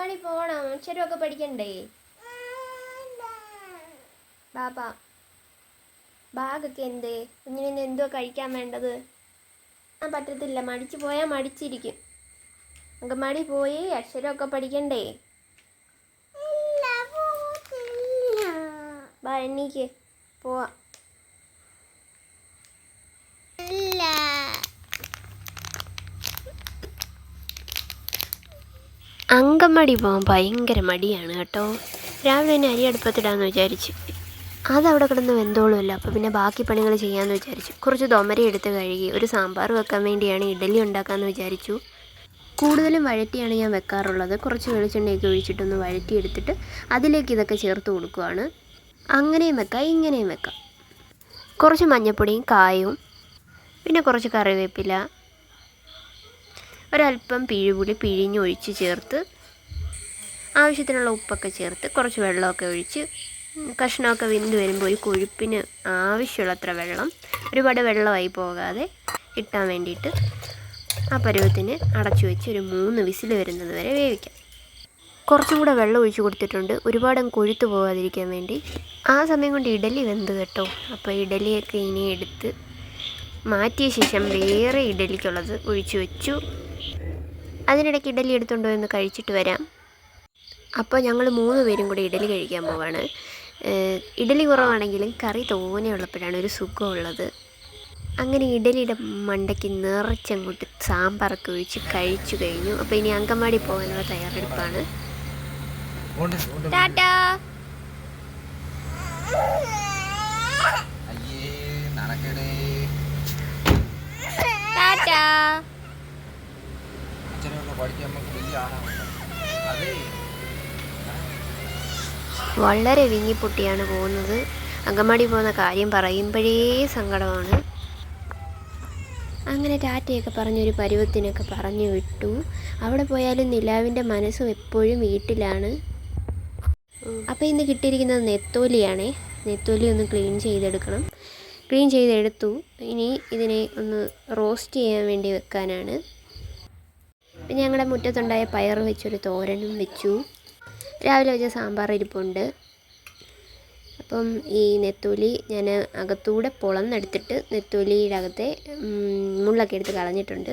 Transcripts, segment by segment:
അങ്കമാടി പോകണം അക്ഷരമൊക്കെ പഠിക്കണ്ടേ? ബാബാ ബാഗൊക്കെ എന്തേ കുഞ്ഞിന് എന്തോ കഴിക്കാൻ വേണ്ടത്? ആ പറ്റത്തില്ല. മടിച്ചു പോയാൽ മടിച്ചിരിക്കും. അങ്കമാടി പോയി അക്ഷരമൊക്കെ പഠിക്കണ്ടേ? ബാ എണ്ണീക്ക് പോവാ. അങ്കമാടി പോകാൻ ഭയങ്കര മടിയാണ് കേട്ടോ. രാവിലെ തന്നെ അരി അടുപ്പത്തിടാന്ന് വിചാരിച്ചു. അതവിടെ കിടന്ന് വെന്തോളുമല്ലോ. അപ്പോൾ പിന്നെ ബാക്കി പണികൾ ചെയ്യാമെന്ന് വിചാരിച്ചു. കുറച്ച് തൊമര എടുത്ത് കഴുകി ഒരു സാമ്പാർ വെക്കാൻ വേണ്ടിയാണ് ഇഡലി ഉണ്ടാക്കാമെന്ന് വിചാരിച്ചു. കൂടുതലും വഴറ്റിയാണ് ഞാൻ വെക്കാറുള്ളത്. കുറച്ച് വെളിച്ചെണ്ണയൊക്കെ ഒഴിച്ചിട്ടൊന്ന് വഴറ്റിയെടുത്തിട്ട് അതിലേക്ക് ഇതൊക്കെ ചേർത്ത് കൊടുക്കുവാണ്. അങ്ങനെയും വെക്കാം ഇങ്ങനെയും വെക്കാം. കുറച്ച് മഞ്ഞൾപ്പൊടിയും കായവും പിന്നെ കുറച്ച് കറിവേപ്പില ഒരല്പം പിഴിപുളി പിഴിഞ്ഞൊഴിച്ച് ചേർത്ത് ആവശ്യത്തിനുള്ള ഉപ്പൊക്കെ ചേർത്ത് കുറച്ച് വെള്ളമൊക്കെ ഒഴിച്ച് കഷ്ണമൊക്കെ വിന്ത് വരുമ്പോൾ ഒരു കൊഴുപ്പിന് ആവശ്യമുള്ളത്ര വെള്ളം ഒരുപാട് വെള്ളമായി പോകാതെ കിട്ടാൻ വേണ്ടിയിട്ട് ആ പരുവത്തിന് അടച്ചു വെച്ച് ഒരു മൂന്ന് വിസിൽ വരുന്നത് വരെ വേവിക്കാം. കുറച്ചും കൂടെ വെള്ളം ഒഴിച്ച് കൊടുത്തിട്ടുണ്ട്. ഒരുപാട് കൊഴുത്തു പോകാതിരിക്കാൻ വേണ്ടി. ആ സമയം കൊണ്ട് ഇഡലി വെന്ത് കേട്ടോ. അപ്പോൾ ഇഡലിയൊക്കെ ഇനി എടുത്ത് മാറ്റിയ ശേഷം വേറെ ഇഡലിക്കുള്ളത് ഒഴിച്ചു വെച്ചു. അതിനിടയ്ക്ക് ഇഡലി എടുത്തുണ്ടോ എന്ന് കഴിച്ചിട്ട് വരാം. അപ്പോൾ ഞങ്ങൾ മൂന്ന് പേരും കൂടി ഇഡലി കഴിക്കാൻ പോവാണ്. ഇഡലി കുറവാണെങ്കിലും കറി തോനെ ഉള്ളപ്പോഴാണ് ഒരു സുഖമുള്ളത്. അങ്ങനെ ഇഡലിയുടെ മണ്ടയ്ക്ക് നിറച്ചങ്ങോട്ട് സാമ്പാറൊക്കെ ഒഴിച്ച് കഴിച്ചു കഴിഞ്ഞു. അപ്പോൾ ഇനി അങ്കമാടി പോകാനുള്ള തയ്യാറെടുപ്പാണ്. ടാറ്റാ. പഠിക്കാൻ നമുക്ക് വലിയ വളരെ വിങ്ങിപ്പൊട്ടിയാണ് പോകുന്നത്. അങ്കമാടി പോകുന്ന കാര്യം പറയുമ്പോഴേ സങ്കടമാണ്. അങ്ങനെ ടാറ്റയൊക്കെ പറഞ്ഞൊരു പരുവത്തിനൊക്കെ പറഞ്ഞു വിട്ടു. അവിടെ പോയാലും നിലാവിന്റെ മനസ്സും എപ്പോഴും വീട്ടിലാണ്. അപ്പോൾ ഇന്ന് കിട്ടിയിരിക്കുന്നത് നെത്തോലിയാണേ. നെത്തോലി ഒന്ന് ക്ലീൻ ചെയ്തെടുക്കണം. ക്ലീൻ ചെയ്തെടുത്തു. ഇനി ഇതിനെ ഒന്ന് റോസ്റ്റ് ചെയ്യാൻ വേണ്ടി വെക്കാനാണ്. പിന്നെ ഞങ്ങളുടെ മുറ്റത്തുണ്ടായ പയർ വെച്ചൊരു തോരനും വെച്ചു. രാവിലെ വെച്ച സാമ്പാർ ഇരിപ്പുണ്ട്. അപ്പം ഈ നെത്തോലി ഞാൻ അകത്തൂടെ പൊളന്നെടുത്തിട്ട് നെത്തോലിയുടെ അകത്തെ മുള്ളൊക്കെ എടുത്ത് കളഞ്ഞിട്ടുണ്ട്.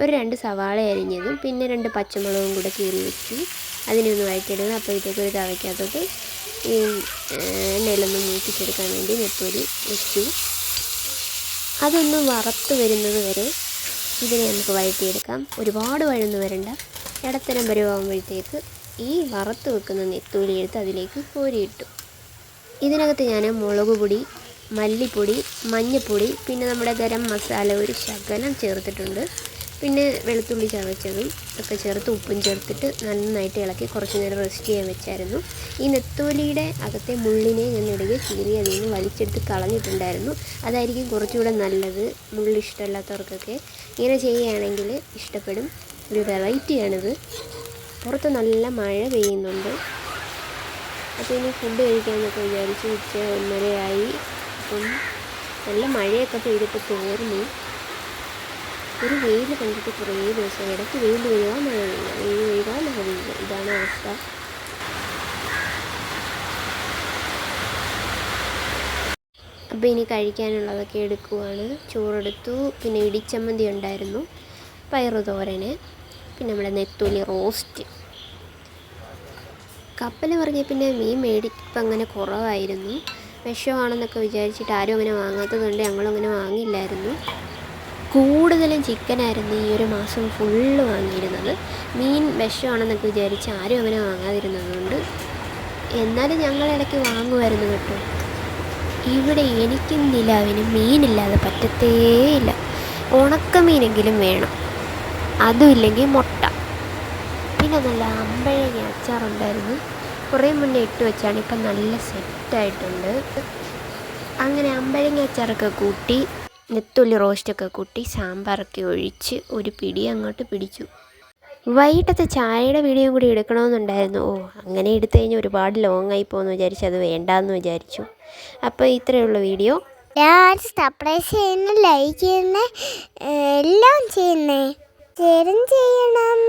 ഒരു രണ്ട് സവാള അരിഞ്ഞതും പിന്നെ രണ്ട് പച്ചമുളകും കൂടെ കീറി വെച്ചു. അതിനെ ഒന്ന് വഴറ്റിയിടുന്നു. അപ്പോഴത്തേക്ക് ഒരു തവയ്ക്കകത്തോട്ട് ഈ എണ്ണയിലൊന്ന് മൂപ്പിച്ചെടുക്കാൻ വേണ്ടി നെത്തോലി വെച്ചു. അതൊന്ന് വറുത്ത് വരുന്നത് വരെ ഇതിനെ നമുക്ക് വഴറ്റിയെടുക്കാം. ഒരുപാട് വഴന്ന് വരണ്ട. ഇടത്തരം പരുവാകുമ്പോഴത്തേക്ക് ഈ വറുത്ത് വെക്കുന്ന നെത്തൂലി എടുത്ത് അതിലേക്ക് കോരിയിട്ടു. ഇതിനകത്ത് ഞാൻ മുളക് പൊടി മല്ലിപ്പൊടി മഞ്ഞൾപ്പൊടി പിന്നെ നമ്മുടെ ഗരം മസാല ഒരു ശകലം ചേർത്തിട്ടുണ്ട്. പിന്നെ വെളുത്തുള്ളി ചതച്ചതും ഒക്കെ ചേർത്ത് ഉപ്പും ചേർത്തിട്ട് നന്നായിട്ട് ഇളക്കി കുറച്ച് നേരം റെസ്റ്റ് ചെയ്യാൻ വെച്ചായിരുന്നു. ഈ നെത്തോലിയുടെ അകത്തെ മുള്ളിനെ ഞാൻ ഇടയ്ക്ക് കീറി അതിൽ നിന്ന് വലിച്ചെടുത്ത് കളഞ്ഞിട്ടുണ്ടായിരുന്നു. അതായിരിക്കും കുറച്ചുകൂടെ നല്ലത്. മുള്ളി ഇഷ്ടമല്ലാത്തവർക്കൊക്കെ ഇങ്ങനെ ചെയ്യുകയാണെങ്കിൽ ഇഷ്ടപ്പെടും. ഒരു വെറൈറ്റിയാണിത് പുറത്ത് നല്ല മഴ പെയ്യുന്നുണ്ട്. അപ്പോൾ ഇനി ഫുഡ് കഴിക്കാമെന്നൊക്കെ വിചാരിച്ച് ഉച്ച ഒന്നരയായി. അപ്പം നല്ല മഴയൊക്കെ പെയ്തിട്ട് തോർന്നു. ഒരു വെയിൽ കണ്ടിട്ട് കുറേ ദിവസം ഇടയ്ക്ക് വെയിൽ വീഴുക മഴ പെയ്യുക വെയിൽ വീഴുക മഴ പെയ്യുക ഇതാണ് അവസ്ഥ. അപ്പോൾ ഇനി കഴിക്കാനുള്ളതൊക്കെ എടുക്കുവാണ്. ചോറെടുത്തു. പിന്നെ ഇടിച്ചമ്മന്തി ഉണ്ടായിരുന്നു. പയറു തോരന്. പിന്നെ നമ്മുടെ നെത്തോലി റോസ്റ്റ്. കപ്പൽ പറഞ്ഞ പിന്നെ മീൻ മേടിപ്പം അങ്ങനെ കുറവായിരുന്നു. വിഷമാണെന്നൊക്കെ വിചാരിച്ചിട്ട് ആരും അങ്ങനെ വാങ്ങാത്തതുകൊണ്ട് ഞങ്ങളും അങ്ങനെ വാങ്ങില്ലായിരുന്നു. കൂടുതലും ചിക്കനായിരുന്നു ഈ ഒരു മാസം ഫുള്ള് വാങ്ങിയിരുന്നത്. മീൻ വിഷമാണെന്നൊക്കെ വിചാരിച്ച് ആരും അങ്ങനെ വാങ്ങാതിരുന്നതുകൊണ്ട് എന്നാലും ഞങ്ങൾ ഇടയ്ക്ക് വാങ്ങുമായിരുന്നു കേട്ടോ. ഇവിടെ എനിക്കും നിലാവിനും മീനില്ലാതെ പറ്റത്തേയില്ല. ഉണക്കമീനെങ്കിലും വേണം. അതും ഇല്ലെങ്കിൽ മുട്ട. പിന്നെ നല്ല അമ്പഴങ്ങ അച്ചാറുണ്ടായിരുന്നു. കുറേ മുന്നേ ഇട്ട് വെച്ചാണ് ഇപ്പം നല്ല സെറ്റായിട്ടുണ്ട് അങ്ങനെ അമ്പഴങ്ങ അച്ചാറൊക്കെ കൂട്ടി നെത്തുള്ളി റോസ്റ്റൊക്കെ കൂട്ടി സാമ്പാറൊക്കെ ഒഴിച്ച് ഒരു പിടി അങ്ങോട്ട് പിടിച്ചു. വൈകിട്ടത്തെ ചായയുടെ വീഡിയോ കൂടി എടുക്കണമെന്നുണ്ടായിരുന്നു. ഓ അങ്ങനെ എടുത്തു കഴിഞ്ഞാൽ ഒരുപാട് ലോങ് ആയി പോകുമെന്ന് വിചാരിച്ചു. അത് വേണ്ടാന്ന് വിചാരിച്ചു. അപ്പോൾ ഇത്രയുള്ള വീഡിയോ. സബ്സ്ക്രൈബ് ചെയ്യുന്ന ലൈക്ക് ചെയ്യുന്ന എല്ലാം ചെയ്യുന്നേ. ചെയ്യണം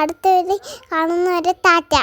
അടുത്ത വീഡിയോ കാണുന്നവരെ ടാറ്റ.